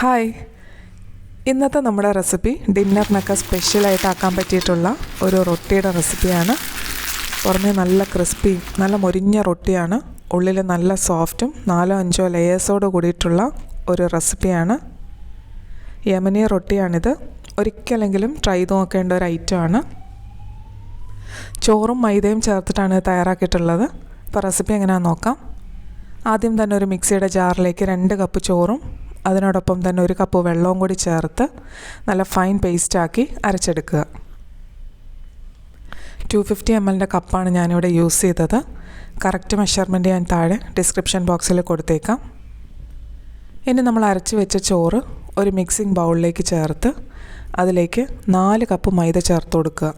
Hi. ഇന്നത്തെ നമ്മുടെ recipe ഡിന്നറിനൊക്കെ സ്പെഷ്യലായിട്ട് ആക്കാൻ പറ്റിയിട്ടുള്ള ഒരു റൊട്ടിയുടെ റെസിപ്പിയാണ്. പുറമേ നല്ല ക്രിസ്പി നല്ല മൊരിഞ്ഞ റൊട്ടിയാണ്. ഉള്ളിൽ നല്ല സോഫ്റ്റും നാലോ അഞ്ചോ ലെയേഴ്സോട് കൂടിയിട്ടുള്ള ഒരു റെസിപ്പിയാണ്. യമനിയ റൊട്ടിയാണിത്. ഒരിക്കലെങ്കിലും ട്രൈ ചെയ്ത് നോക്കേണ്ട ഒരു ഐറ്റമാണ് ചോറും മൈദയും ചേർത്തിട്ടാണ് ഇത് തയ്യാറാക്കിയിട്ടുള്ളത്. അപ്പോൾ റെസിപ്പി എങ്ങനെയാണെന്ന് നോക്കാം. ആദ്യം തന്നെ ഒരു മിക്സിയുടെ ജാറിലേക്ക് രണ്ട് കപ്പ് ചോറും അതിനോടൊപ്പം തന്നെ ഒരു കപ്പ് വെള്ളവും കൂടി ചേർത്ത് നല്ല ഫൈൻ പേസ്റ്റാക്കി അരച്ചെടുക്കുക. ടു ഫിഫ്റ്റി എം എല്ലിന്റെ കപ്പാണ് ഞാനിവിടെ യൂസ് ചെയ്തത്. കറക്റ്റ് മെഷർമെന്റ് ഞാൻ താഴെ ഡിസ്ക്രിപ്ഷൻ ബോക്സിൽ കൊടുത്തേക്കാം. ഇനി നമ്മൾ അരച്ച് വെച്ച ചോറ് ഒരു മിക്സിംഗ് ബൗളിലേക്ക് ചേർത്ത് അതിലേക്ക് നാല് കപ്പ് മൈദ ചേർത്ത് കൊടുക്കുക.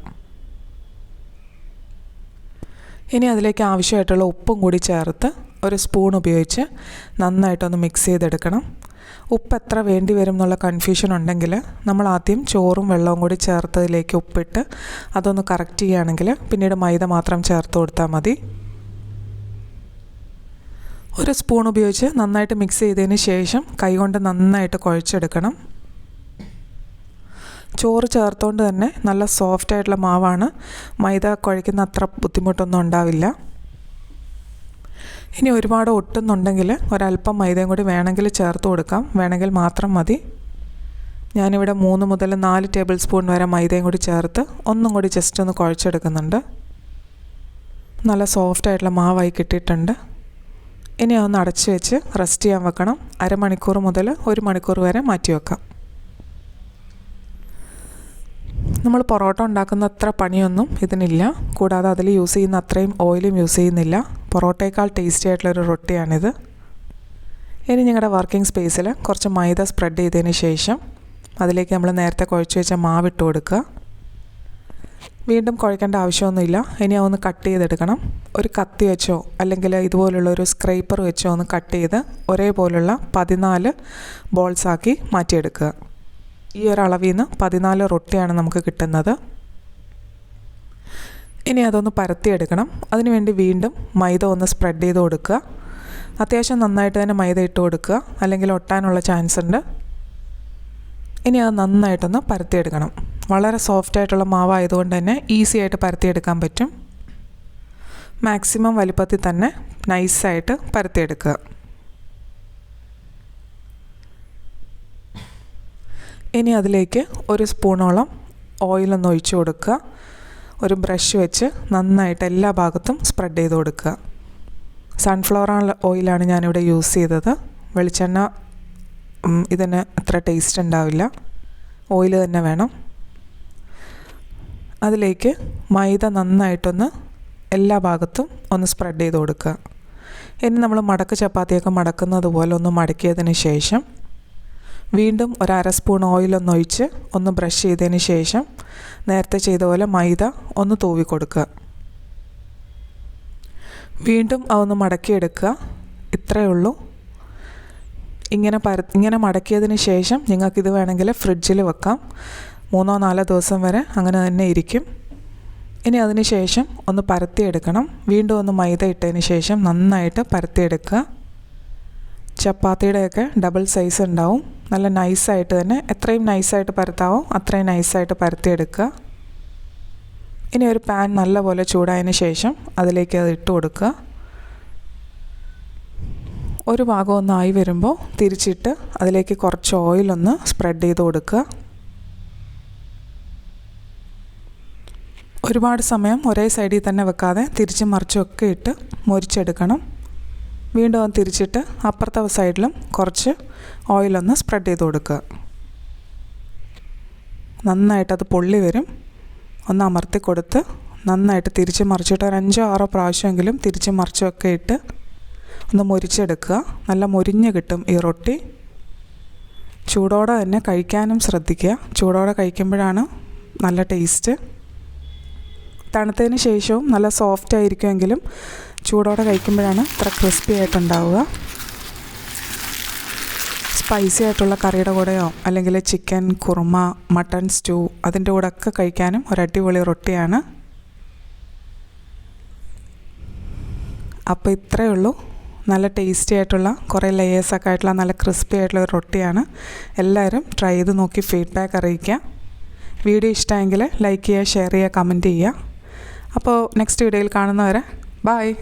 ഇനി അതിലേക്ക് ആവശ്യമായിട്ടുള്ള ഉപ്പും കൂടി ചേർത്ത് ഒരു സ്പൂൺ ഉപയോഗിച്ച് നന്നായിട്ടൊന്ന് മിക്സ് ചെയ്തെടുക്കണം. ഉപ്പ് എത്ര വേണ്ടി വരും എന്നുള്ള കൺഫ്യൂഷൻ ഉണ്ടെങ്കിൽ നമ്മൾ ആദ്യം ചോറും വെള്ളവും കൂടി ചേർത്തതിലേക്ക് ഉപ്പിട്ട് അതൊന്ന് കറക്റ്റ് ചെയ്യുകയാണെങ്കിൽ പിന്നീട് മൈദ മാത്രം ചേർത്ത് കൊടുത്താൽ മതി. ഒരു സ്പൂൺ ഉപയോഗിച്ച് നന്നായിട്ട് മിക്സ് ചെയ്തതിന് ശേഷം കൈകൊണ്ട് നന്നായിട്ട് കുഴച്ചെടുക്കണം. ചോറ് ചേർത്തുകൊണ്ട് തന്നെ നല്ല സോഫ്റ്റ് ആയിട്ടുള്ള മാവാണ്. മൈദ കുഴയ്ക്കുന്ന അത്ര ബുദ്ധിമുട്ടൊന്നും ഉണ്ടാവില്ല. ഇനി ഒരുപാട് ഒട്ടുന്നുണ്ടെങ്കിൽ ഒരല്പം മൈദയും കൂടി വേണമെങ്കിൽ ചേർത്ത് കൊടുക്കാം. വേണമെങ്കിൽ മാത്രം മതി. ഞാനിവിടെ മൂന്ന് മുതൽ നാല് ടേബിൾ സ്പൂൺ വരെ മൈദയും കൂടി ചേർത്ത് ഒന്നും കൂടി ജസ്റ്റ് ഒന്ന് കുഴച്ചെടുക്കുന്നുണ്ട്. നല്ല സോഫ്റ്റ് ആയിട്ടുള്ള മാവായി കിട്ടിയിട്ടുണ്ട്. ഇനി ഒന്ന് അടച്ച് വെച്ച് റെസ്റ്റ് ചെയ്യാൻ വെക്കണം. അരമണിക്കൂർ മുതൽ ഒരു മണിക്കൂർ വരെ മാറ്റി വെക്കാം. നമ്മൾ പൊറോട്ട ഉണ്ടാക്കുന്ന അത്ര പണിയൊന്നും ഇതിനില്ല. കൂടാതെ അതിൽ യൂസ് ചെയ്യുന്ന അത്രയും ഓയിലും യൂസ് ചെയ്യുന്നില്ല. പൊറോട്ടയേക്കാൾ ടേസ്റ്റി ആയിട്ടുള്ളൊരു റൊട്ടിയാണിത്. ഇനി ഞങ്ങളുടെ വർക്കിംഗ് സ്പേസിൽ കുറച്ച് മൈദ സ്പ്രെഡ് ചെയ്തതിന് ശേഷം അതിലേക്ക് നമ്മൾ നേരത്തെ കുഴച്ച് വെച്ച മാവ് ഇട്ട് കൊടുക്കുക വീണ്ടും കുഴക്കേണ്ട ആവശ്യമൊന്നുമില്ല. ഇനി അതൊന്ന് കട്ട് ചെയ്തെടുക്കണം. ഒരു കത്തി വെച്ചോ അല്ലെങ്കിൽ ഇതുപോലുള്ള ഒരു സ്ക്രൈപ്പർ വെച്ചോ ഒന്ന് കട്ട് ചെയ്ത് ഒരേപോലുള്ള പതിനാല് ബോൾസാക്കി മാറ്റിയെടുക്കുക. ഈ ഒരു അളവിൽ നിന്ന് പതിനാല് റൊട്ടിയാണ് നമുക്ക് കിട്ടുന്നത്. ഇനി അതൊന്ന് പരത്തിയെടുക്കണം. അതിനുവേണ്ടി വീണ്ടും മൈദ ഒന്ന് സ്പ്രെഡ് ചെയ്ത് കൊടുക്കുക. അത്യാവശ്യം നന്നായിട്ട് തന്നെ മൈദ ഇട്ട് കൊടുക്കുക. അല്ലെങ്കിൽ ഒട്ടാനുള്ള ചാൻസ് ഉണ്ട്. ഇനി അത് നന്നായിട്ടൊന്ന് പരത്തിയെടുക്കണം. വളരെ സോഫ്റ്റ് ആയിട്ടുള്ള മാവായതുകൊണ്ട് തന്നെ ഈസി ആയിട്ട് പരത്തിയെടുക്കാൻ പറ്റും. മാക്സിമം വലുപ്പത്തിൽ തന്നെ നൈസായിട്ട് പരത്തിയെടുക്കുക. ഇനി അതിലേക്ക് ഒരു സ്പൂണോളം ഓയിലൊന്ന് ഒഴിച്ചു കൊടുക്കുക. ഒരു ബ്രഷ് വെച്ച് നന്നായിട്ട് എല്ലാ ഭാഗത്തും സ്പ്രെഡ് ചെയ്ത് കൊടുക്കുക. സൺഫ്ലവർ ഓയിലാണ് ഞാനിവിടെ യൂസ് ചെയ്തത്. വെളിച്ചെണ്ണ ഇതിന് അത്ര ടേസ്റ്റ് ഉണ്ടാവില്ല. ഓയിൽ തന്നെ വേണം. അതിലേക്ക് മൈദ നന്നായിട്ടൊന്ന് എല്ലാ ഭാഗത്തും ഒന്ന് സ്പ്രെഡ് ചെയ്ത് കൊടുക്കുക. ഇനി നമ്മൾ മടക്ക് ചപ്പാത്തിയൊക്കെ മടക്കുന്നത് പോലെ ഒന്ന് മടക്കിയതിന് ശേഷം വീണ്ടും ഒരു അര സ്പൂൺ ഓയിലൊന്നൊഴിച്ച് ഒന്ന് ബ്രഷ് ചെയ്തതിന് ശേഷം നേരത്തെ ചെയ്ത പോലെ മൈദ ഒന്ന് തൂവി കൊടുക്കുക. വീണ്ടും അതൊന്ന് മടക്കിയെടുക്കുക. ഇത്രയേ ഉള്ളൂ. ഇങ്ങനെ പര ഇങ്ങനെ മടക്കിയതിന് ശേഷം നിങ്ങൾക്കിത് വേണമെങ്കിൽ ഫ്രിഡ്ജിൽ വെക്കാം. മൂന്നോ നാലോ ദിവസം വരെ അങ്ങനെ തന്നെ ഇരിക്കും. ഇനി അതിന് ശേഷം ഒന്ന് പരത്തിയെടുക്കണം. വീണ്ടും ഒന്ന് മൈദ ഇട്ടതിന് ശേഷം നന്നായിട്ട് പരത്തിയെടുക്കുക. ചപ്പാത്തിയുടെയൊക്കെ ഡബിൾ സൈസ് ഉണ്ടാവും. നല്ല നൈസായിട്ട് തന്നെ എത്രയും നൈസായിട്ട് പരത്താവോ അത്രയും നൈസായിട്ട് പരത്തിയെടുക്കുക. ഇനി ഒരു പാൻ നല്ലപോലെ ചൂടായതിന് ശേഷം അതിലേക്ക് അത് ഇട്ട് കൊടുക്കുക. ഒരു ഭാഗം ഒന്നായി വരുമ്പോൾ തിരിച്ചിട്ട് അതിലേക്ക് കുറച്ച് ഓയിലൊന്ന് സ്പ്രെഡ് ചെയ്ത് കൊടുക്കുക. ഒരുപാട് സമയം ഒരേ സൈഡിൽ തന്നെ വെക്കാതെ തിരിച്ച് മറിച്ചൊക്കെ ഇട്ട് മൊരിച്ചെടുക്കണം. വീണ്ടും അത് തിരിച്ചിട്ട് അപ്പുറത്തെ സൈഡിലും കുറച്ച് ഓയിലൊന്ന് സ്പ്രെഡ് ചെയ്ത് കൊടുക്കുക. നന്നായിട്ട് അത് പൊള്ളി വരും. ഒന്ന് അമർത്തി കൊടുത്ത് നന്നായിട്ട് തിരിച്ച് മറിച്ചിട്ട് ഒരു അഞ്ചോ ആറോ പ്രാവശ്യമെങ്കിലും തിരിച്ച് മറിച്ചൊക്കെ ഇട്ട് ഒന്ന് മുരിച്ചെടുക്കുക. നല്ല മുരിഞ്ഞ് കിട്ടും ഈ റൊട്ടി. ചൂടോടെ തന്നെ കഴിക്കാനും ശ്രദ്ധിക്കുക. ചൂടോടെ കഴിക്കുമ്പോഴാണ് നല്ല ടേസ്റ്റ്. തണുത്തതിന് ശേഷവും നല്ല സോഫ്റ്റ് ആയിരിക്കുമെങ്കിലും ചൂടോടെ കഴിക്കുമ്പോഴാണ് ഇത്ര ക്രിസ്പി ആയിട്ടുണ്ടാവുക. സ്പൈസി ആയിട്ടുള്ള കറിയുടെ കൂടെയോ അല്ലെങ്കിൽ ചിക്കൻ കുറുമ മട്ടൺ സ്റ്റൂ അതിന്റെ കൂടെ ഒക്കെ കഴിക്കാനും ഒരു അടിപൊളി റൊട്ടിയാണ്. അപ്പോൾ ഇത്രയേ ഉള്ളൂ. നല്ല ടേസ്റ്റി ആയിട്ടുള്ള കുറേ ലെയേഴ്സൊക്കെ ആയിട്ടുള്ള നല്ല ക്രിസ്പി ആയിട്ടുള്ള ഒരു റൊട്ടിയാണ്. എല്ലാവരും ട്രൈ ചെയ്ത് നോക്കി ഫീഡ്ബാക്ക് അറിയിക്കുക. വീഡിയോ ഇഷ്ടമെങ്കിൽ ലൈക്ക് ചെയ്യുക ഷെയർ ചെയ്യുക കമന്റ് ചെയ്യുക. അപ്പോൾ നെക്സ്റ്റ് വീഡിയോയിൽ കാണുന്നവരെ ബായ്